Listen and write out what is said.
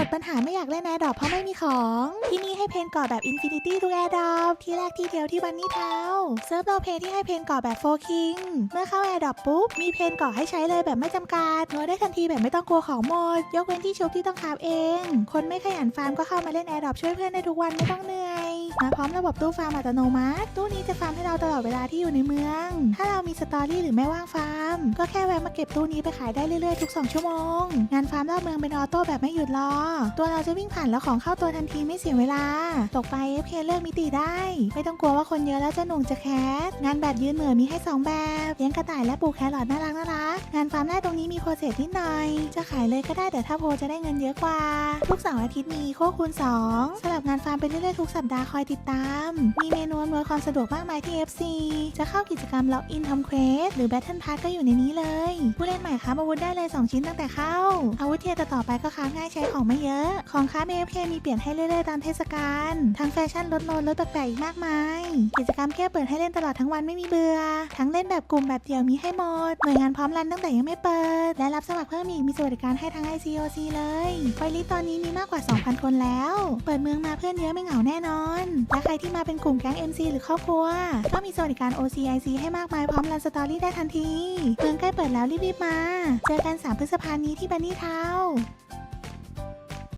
หมดปัญหาไม่อยากเล่นแอร์ดรอปเพราะไม่มีของ ที่นี่ให้เพนก่อแบบอินฟินิตี้ทุกแอร์ดรอปที่แรกที่เดียวที่วันนี้เท้าเซิร์ฟโรลเพนที่ให้เพนก่อแบบโฟคิงเมื่อเข้าแอร์ดรอปปุ๊บ มีเพนก่อให้ใช้เลยแบบไม่จำกัดโน้ตได้ทันทีแบบไม่ต้องกลัวของหมด ยกเว้นที่ชุบที่ต้องคาบเอง คนไม่ขยันฟาร์มก็เข้ามาเล่นแอร์ดรอปช่วยเพื่อนได้ทุกวันไม่ต้องเหนื่อย มาพร้อมระบบตู้ฟาร์มอัตโนมัติ ตู้นี้จะฟาร์มให้เราตลอดเวลาที่อยู่ในเมือง ถ้าเรามีสตอรี่หรือไม่ว่างฟาร์ม ก็แค่แวะมาเก็บตู้นี้ไปขายได้เรื่อยๆทุก 2 ชั่วโมง งานฟาร์มรอบเมืองเป็นออโต้แบบไม่หยุดรอ ตัวเราจะวิ่งผ่านแล้วของเข้าตัวทันทีไม่เสียเวลา ตกไปเอฟเคเลือกมิติได้ ไม่ต้องกลัวว่าคนเยอะแล้วจะหน่วงจะแคสงานแบบยืนเหมือมีให้ 2 แบบเลี้ยงกระต่ายและปลูกแครอทน่ารักน่ารักงานฟาร์มแรกตรงนี้มีโปรเซสนิดหน่อย จะขายเลยก็ได้แต่ถ้าโพลจะได้เงินเยอะกว่า ทุกเสาร์อาทิตย์มีโคคูณ2สำหรับงานฟาร์มไปเรื่อยๆทุกสัปดาห์คอยติดตาม มีเมนูอำนวยความสะดวกมากมายที่ FC จะเข้ากิจกรรมล็อกอินทำเควสหรือ Battle Pass ก็อยู่ในนี้เลย ผู้เล่นใหม่ค้าอาวุธได้เลย 2 ชิ้นตั้งแต่เข้า อาวุธเทียร์ต่อไปก็ค้าง่ายใช้ของไม่เยอะ ของค้า AFK มีเปลี่ยนให้เรื่อยๆตามเทศกาลทั้งแฟชั่นลดโลนลดแปลกๆอีกมากมาย กิจกรรมแค่เปิดให้เล่นตลอดทั้งวันไม่มีเบื่อ ทั้งเล่นแบบกลุ่มแบบเดี่ยวมีให้หมด หน่วยงานพร้อมรันตั้งแต่ยังไม่เปิด และรับสมัครเพิ่มอีกมีสวัสดิการให้ทั้ง ICOC เลยไวลิสตอนนี้มีมากกว่า 2,000 คนแล้ว เปิดเมืองมาเพื่อนเยอะไม่เหงาแน่นอนและใครที่มาเป็นกลุ่มแก๊ง MC หรือครอบครัว ก็มีสวัสดิการ OCIC ให้มากมายพร้อมรันสตอรี่ได้ทันทีเมืองใกล้เปิดแล้วรีบๆมา เจอกัน 3 พฤษภานี้ที่บันนี่เทา